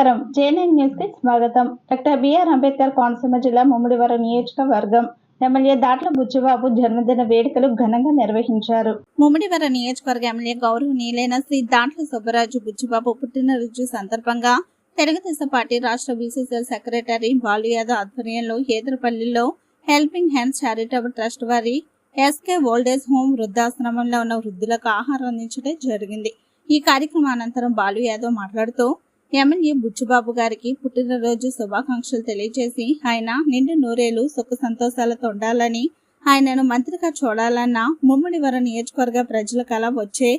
Nine న్యూస్కి స్వాగతం. Doctor BR Ambedkar Konaseema జిల్లా ముమ్మిడివరం నియోజకవర్గం ఎమ్మెల్యే దాట్ల బుచ్చిబాబు జన్మదిన వేడుకలు ఘనంగా నిర్వహించారు. ముమ్మిడివరం నియోజకవర్గ ఎమ్మెల్యే గౌరవనీయులైన శ్రీ దాంట్ల సుబ్బరాజు బుచ్చిబాబు పుట్టినరోజు సందర్భంగా తెలుగుదేశం పార్టీ రాష్ట్ర బీసీసీఎల్ సెక్రటరీ బాలు యాదవ్ ఆధ్వర్యంలో హేదరపల్లిలో హెల్పింగ్ హ్యాండ్స్ చారిటబుల్ ట్రస్ట్ వారి ఎస్కే ఓల్డేజ్ హోమ్ వృద్ధాశ్రమంలో ఉన్న వృద్ధులకు ఆహారం అందించడం జరిగింది. ఈ కార్యక్రమం అనంతరం బాలు యాదవ్ మాట్లాడుతూ ఎమ్మెల్యే బుచ్చుబాబు గారికి పుట్టినరోజు శుభాకాంక్షలు తెలియజేసి ఆయన నిండు నూరేళ్ళు సుఖ సంతోషాలతో ఉండాలని ఆయనను మంత్రిగా చూడాలన్న ముమ్మడివరం నియోజకవర్గ ప్రజల కళ వచ్చే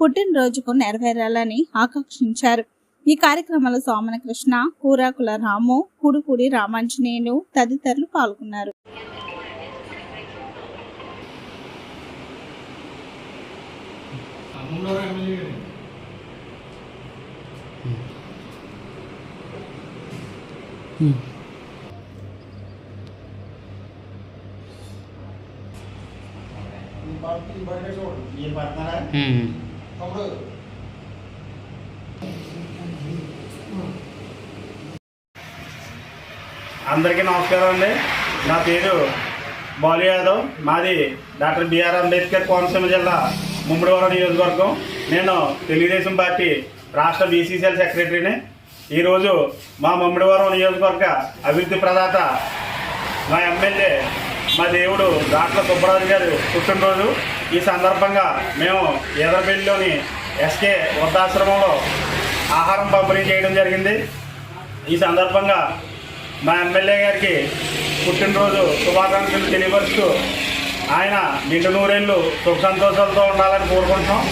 పుట్టినరోజుకు నెరవేరాలని ఆకాంక్షించారు. ఈ కార్యక్రమంలో సోమన కృష్ణ కూరాకుల రాము కుడుపూడి రామాంజనేయులు తదితరులు పాల్గొన్నారు. అమ్మున్నారు ఎమ్మెల్యే గారు ఈ పార్టీ ఈ బయట చూడు ఈ పడుతున్నారా తమ్ముడు అందరికీ నమస్కారం అండి. నా పేరు బాలు యాదవ్. మాది డాక్టర్ బిఆర్ అంబేద్కర్ కోనసీమ జిల్లా ముమ్మడివరం నియోజకవర్గం. నేను తెలుగుదేశం పార్టీ రాష్ట్ర బీసీసీఎల్ సెక్రటరీని ఈరోజు మా మమ్మిడివరం నియోజకవర్గ అభివృద్ధి ప్రదాత మా ఎమ్మెల్యే మా దేవుడు దాట్ల సుబ్బరాజు గారు పుట్టినరోజు. ఈ సందర్భంగా మేము ఎదరపల్లిలోని ఎస్కే వృద్ధాశ్రమంలో ఆహారం పంపిణీ చేయడం జరిగింది. ఈ సందర్భంగా మా ఎమ్మెల్యే గారికి పుట్టినరోజు శుభాకాంక్షలు తెలియపరుస్తూ ఆయన నిండు నూరేళ్ళు సుఖ సంతోషాలతో ఉండాలని కోరుకుంటున్నాం.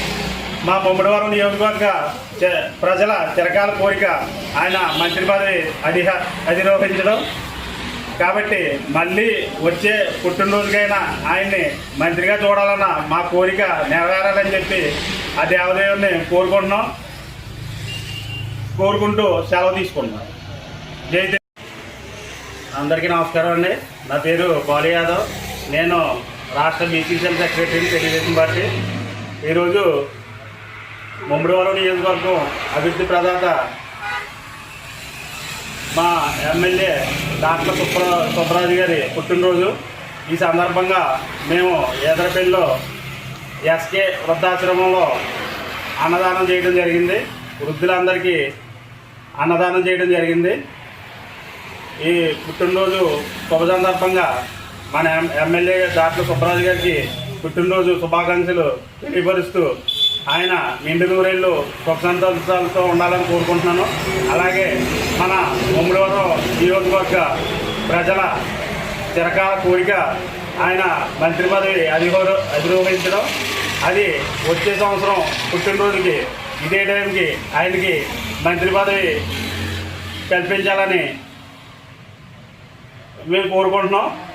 మా ముమ్మడివరం నియోజకవర్గ ప్రజల చిరకాల కోరిక ఆయన మంత్రి పదవి అధిహ అధిరోహించడం. కాబట్టి మళ్ళీ వచ్చే పుట్టినరోజుకైనా ఆయన్ని మంత్రిగా చూడాలన్న మా కోరిక నెరవేరాలని చెప్పి ఆ దేవదేవుని కోరుకుంటున్నాం. కోరుకుంటూ సెలవు తీసుకుంటున్నాం. జై అందరికీ నమస్కారం అండి. నా పేరు బాలు యాదవ్. నేను రాష్ట్ర బీసీసీఎల్ సెక్రటరీ తెలుగుదేశం పార్టీ. ఈరోజు ముమ్మడివరం నియోజకవర్గం అభివృద్ధి ప్రదాత మా ఎమ్మెల్యే డాక్టర్ సుప్ర సుబ్బరాజు గారి పుట్టినరోజు. ఈ సందర్భంగా మేము ఎదరపల్లిలో ఎస్కే వృద్ధాశ్రమంలో అన్నదానం చేయడం జరిగింది. వృద్ధులందరికీ అన్నదానం చేయడం జరిగింది. ఈ పుట్టినరోజు శుభ సందర్భంగా మన ఎం- ఎమ్మెల్యే డాక్టర్ సుబ్బరాజు గారికి పుట్టినరోజు శుభాకాంక్షలు తెలియపరుస్తూ ఆయన నిండు నూరేళ్ళు సుఖ సంతోషాలతో ఉండాలని కోరుకుంటున్నాను. అలాగే మన ముమ్మడివరం నియోజకవర్గ ప్రజల చిరకాల కోరిక ఆయన మంత్రి పదవి అధిగోరు అధిరోహించడం. అది వచ్చే సంవత్సరం పుట్టినరోజుకి ఇదే టైంకి ఆయనకి మంత్రి పదవి కల్పించాలని మేము కోరుకుంటున్నాం.